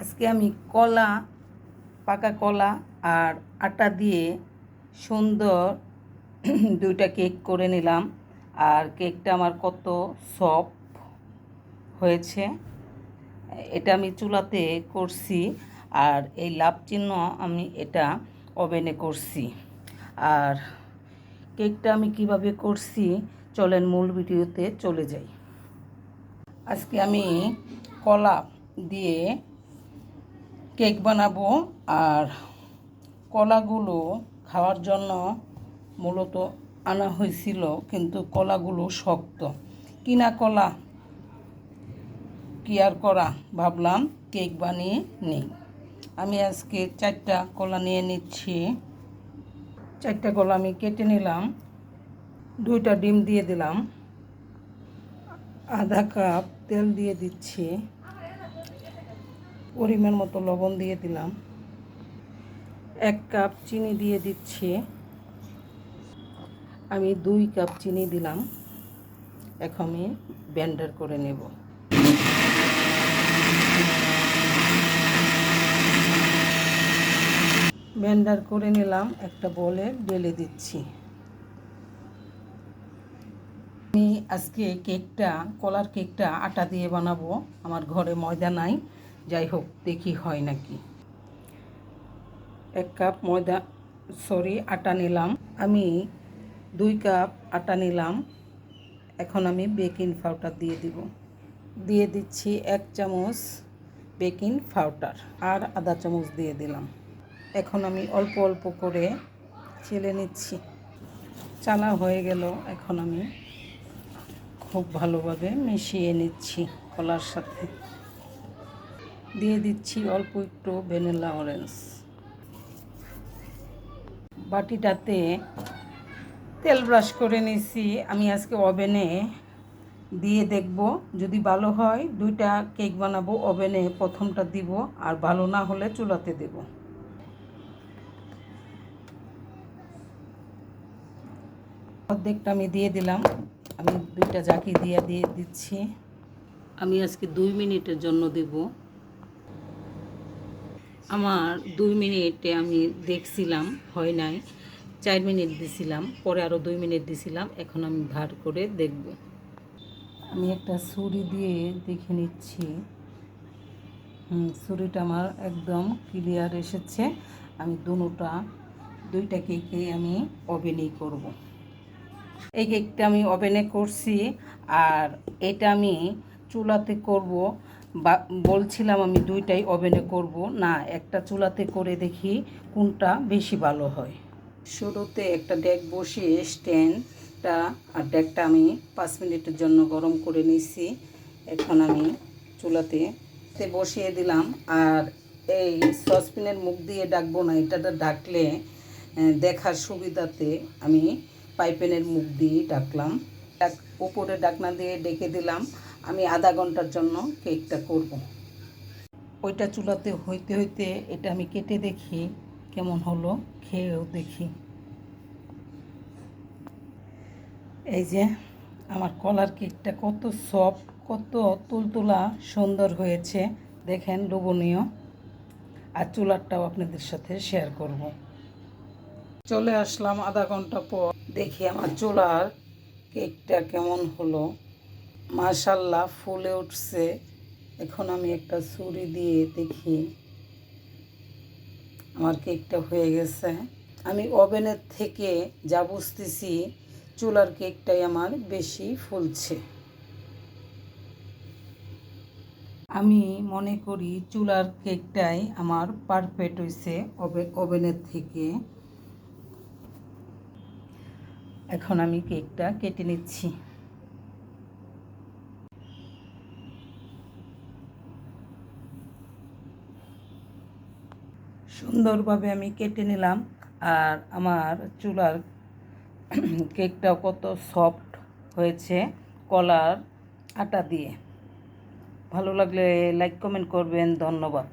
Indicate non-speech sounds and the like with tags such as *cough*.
আজকে আমি কলা, পাকা কলা আর আটা দিয়ে সুন্দর *clears throat* দুইটা কেক করে নিলাম। আর কেকটা আমার কত সফট হয়েছে। এটা আমি চুলাতে করছি আর এই লাভ চিহ্ন আমি এটা ওভেনে করছি। আর কেকটা আমি কীভাবে করছি চলেন মূল ভিডিওতে চলে যাই। আজকে আমি কলা দিয়ে কেক বানাবো আর কলাগুলো খাওয়ার জন্য মূলত আনা হয়েছিল, কিন্তু কলাগুলো শক্ত। কিনা কলা? কি আর করা? ভাবলাম কেক বানিয়ে নিই। আমি আজকে চারটা কলা নিয়ে নিচ্ছি। চারটা কলা আমি কেটে নিলাম। দুইটা ডিম দিয়ে দিলাম। আধা কাপ তেল দিয়ে দিচ্ছি। পরিমাণ মতো লবণ দিয়ে দিলাম। এক কাপ চিনি দিয়ে দিচ্ছি। আমি দুই কাপ চিনি দিলাম। এখন আমি ব্যান্ডার করে নেব। ব্যান্ডার করে নিলাম, একটা বলে ঢেলে দিচ্ছি। আমি আজকে কেকটা, কলার কেকটা আটা দিয়ে বানাবো। আমার ঘরে ময়দা নাই। যাই হোক দেখি হয় নাকি। এক কাপ ময়দা, সরি, আটা নিলাম। আমি দুই কাপ আটা নিলাম। এখন আমি বেকিং পাউডার দিয়ে দিব। দিয়ে দিচ্ছি এক চামচ বেকিং পাউডার আর আধা চামচ দিয়ে দিলাম। এখন আমি অল্প অল্প করে ছেলে নিচ্ছি। চালা হয়ে গেল। এখন আমি খুব ভালোভাবে মিশিয়ে নিচ্ছি কলার সাথে। দিয়ে দিচ্ছি অল্প একটু ভ্যানিলা অরেঞ্জ। বাটিটাতে তেল ব্রাশ করে নিছি আমি আজকে ওভেনে দিয়ে দেখব। যদি ভালো হয়, দুইটা কেক বানাবো, ওভেনে প্রথমটা দিব, আর ভালো না হলে চুলাতে দেব। অর্ধেকটা আমি দিয়ে দিলাম। আমি দুইটা জাকি দিয়ে দিয়ে দিচ্ছি। আমি আজকে দুই মিনিটের জন্য দেব। আমার দুই মিনিটে আমি দেখছিলাম, হয় নাই। চার মিনিট দিছিলাম, পরে আরও দুই মিনিট দিছিলাম, এখন আমি ভার করে দেখব। আমি একটা ছুরি দিয়ে দেখে নিচ্ছি। ছুরিটা আমার একদম ক্লিয়ার এসেছে। আমি দুটা, দুইটা কেকে আমি ওভেনেই করব। এই কেকটা আমি ওভেনে করছি, আর এটা আমি চুলাতে করব। বলছিলাম আমি দুইটাই ওভেনে করব। না, একটা চুলাতে করে দেখি কোনটা বেশি ভালো হয়। শুরুতে একটা ডেক বসিয়ে স্ট্যান্ডটা আর ডেকটা আমি পাঁচ মিনিটের জন্য গরম করে নিছি এখন আমি চুলাতে বসিয়ে দিলাম। আর এই সসপ্যানের মুখ দিয়ে ডাকবো না এটাটা ডাকলে দেখার সুবিধাতে আমি পাইপেনের মুখ দিয়ে ডাকলাম। ডাক উপরে ডাকনা দিয়ে ডেকে দিলাম। আমি আধা ঘণ্টার জন্য কেকটা করব। ওইটা চুলাতে হইতে হইতে এটা আমি কেটে দেখি, কেমন হলো, খেয়েও দেখি। এই যে, আমার কলার কেকটা কত সফট, কত তুলতুলা সুন্দর হয়েছে। দেখেন লোভনীয়। আর চুলারটাও আপনাদের সাথে শেয়ার করব। চলে আসলাম আধা ঘণ্টা পর। দেখি আমার চুলার কেকটা কেমন হলো। মাশাল্লাহ, ফুলে উঠছে। এখন আমি একটা ছুরি দিয়ে দেখি। আমার কেকটা হয়ে গেছে। আমি ওভেনের থেকে যা বুঝতেছি, চুলার কেকটাই আমার বেশি ফুলছে। আমি মনে করি, চুলার কেকটাই আমার পারফেক্ট হয়েছে ওভেনের থেকে। এখন আমি কেকটা কেটে নিচ্ছি। সুন্দরভাবে আমি কেটে নিলাম। আর আমার চুলার কেকটাও কত সফট হয়েছে কলার আটা দিয়ে। ভালো লাগলে লাইক কমেন্ট করবেন। ধন্যবাদ।